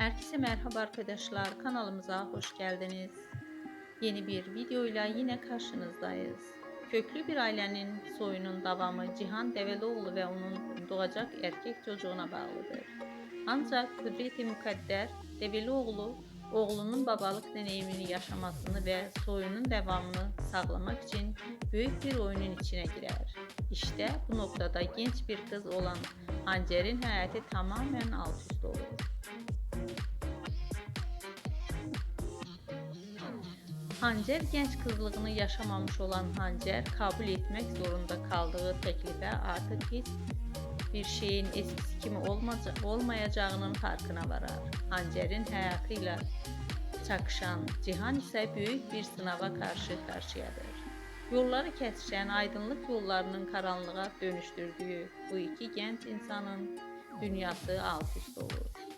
Herkese merhaba arkadaşlar. Kanalımıza hoş geldiniz. Yeni bir videoyla yine karşınızdayız. Köklü bir ailenin soyunun devamı Cihan Develioğlu ve onun doğacak erkek çocuğuna bağlıdır. Ancak Kudret-i Mukadder Develioğlu oğlunun babalık deneyimini yaşamasını ve soyunun devamını sağlamak için büyük bir oyunun içine girer. İşte bu noktada genç bir kız olan Hancer'in hayatı tamamen alt üst olur. Hancer genç kızlığını yaşamamış olan Hancer kabul etmek zorunda kaldığı teklife artık hiç bir şeyin eskisi olmaca- olmayacağının farkına varar. Hancer'in hayatıyla çakışan Cihan ise büyük bir sınava karşı karşıyadır. Yolları kesişen aydınlık yollarının karanlığa dönüştürdüğü bu iki genç insanın dünyası alt üst olur.